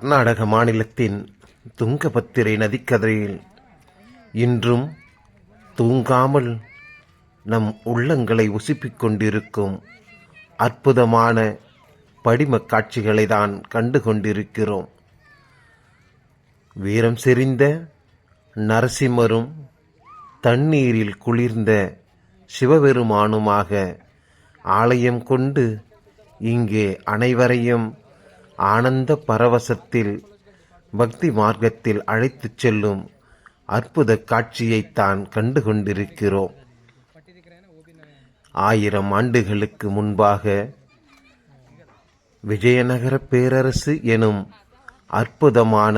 கர்நாடக மாநிலத்தின் துங்கபத்திரை நதிக்கதையில் இன்றும் தூங்காமல் நம் உள்ளங்களை உசுப்பிக் கொண்டிருக்கும் அற்புதமான படிமக் காட்சிகளை தான் கண்டு கொண்டிருக்கிறோம் வீரம் செறிந்த நரசிம்மரும் தண்ணீரில் குளிர்ந்த சிவபெருமானுமாக ஆலயம் கொண்டு இங்கே அனைவரையும் ஆனந்த பரவசத்தில் பக்தி மார்க்கத்தில் அழைத்துச் செல்லும் அற்புத காட்சியைத்தான் கண்டு கொண்டிருக்கிறோம் ஆயிரம் ஆண்டுகளுக்கு முன்பாக விஜயநகர பேரரசு எனும் அற்புதமான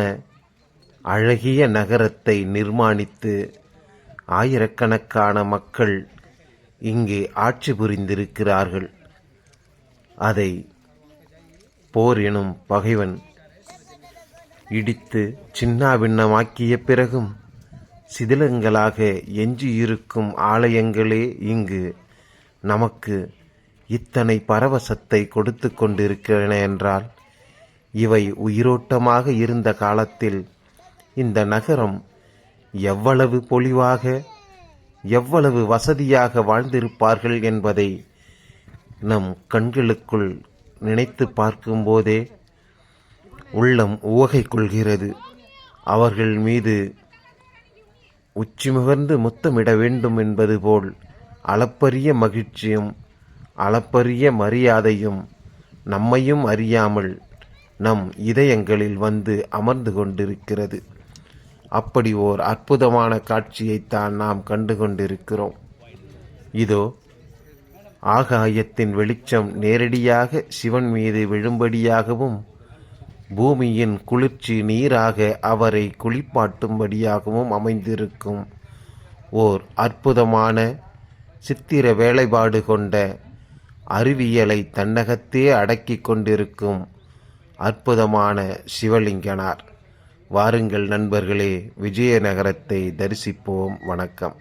அழகிய நகரத்தை நிர்மாணித்து ஆயிரக்கணக்கான மக்கள் இங்கே ஆட்சி புரிந்திருக்கிறார்கள். அதை போர் எனும் பகைவன் இடித்து சின்னாபின்னமாக்கிய பிறகும் சிதிலங்களாக எஞ்சியிருக்கும் ஆலயங்களே இங்கு நமக்கு இத்தனை பரவசத்தை கொடுத்து கொண்டிருக்கிறன என்றால் இவை உயிரோட்டமாக இருந்த காலத்தில் இந்த நகரம் எவ்வளவு பொலிவாக எவ்வளவு வசதியாக வாழ்ந்திருப்பார்கள் என்பதை நம் கண்களுக்குள் நினைத்து பார்க்கும்போதே உள்ளம் உவகை கொள்கிறது அவர்கள் மீது உச்சிமுகர்ந்து முத்தமிட வேண்டும் என்பது போல் அளப்பரிய மகிழ்ச்சியும் அளப்பரிய மரியாதையும் நம்மையும் அறியாமல் நம் இதயங்களில் வந்து அமர்ந்து கொண்டிருக்கிறது. அப்படி ஓர் அற்புதமான காட்சியைத்தான் நாம் கண்டு கொண்டிருக்கிறோம். இதோ ஆகாயத்தின் வெளிச்சம் நேரடியாக சிவன் மீது விழும்படியாகவும் பூமியின் குளிர்ச்சி நீராக அவரை குளிப்பாட்டும்படியாகவும் அமைந்திருக்கும். ஓர் அற்புதமான சித்திர வேலைப்பாடு கொண்ட அறிவியலை தன்னகத்தே அடக்கிக் கொண்டிருக்கும் அற்புதமான சிவலிங்கனார். வாருங்கள் நண்பர்களே விஜயநகரத்தை தரிசிப்போம். வணக்கம்.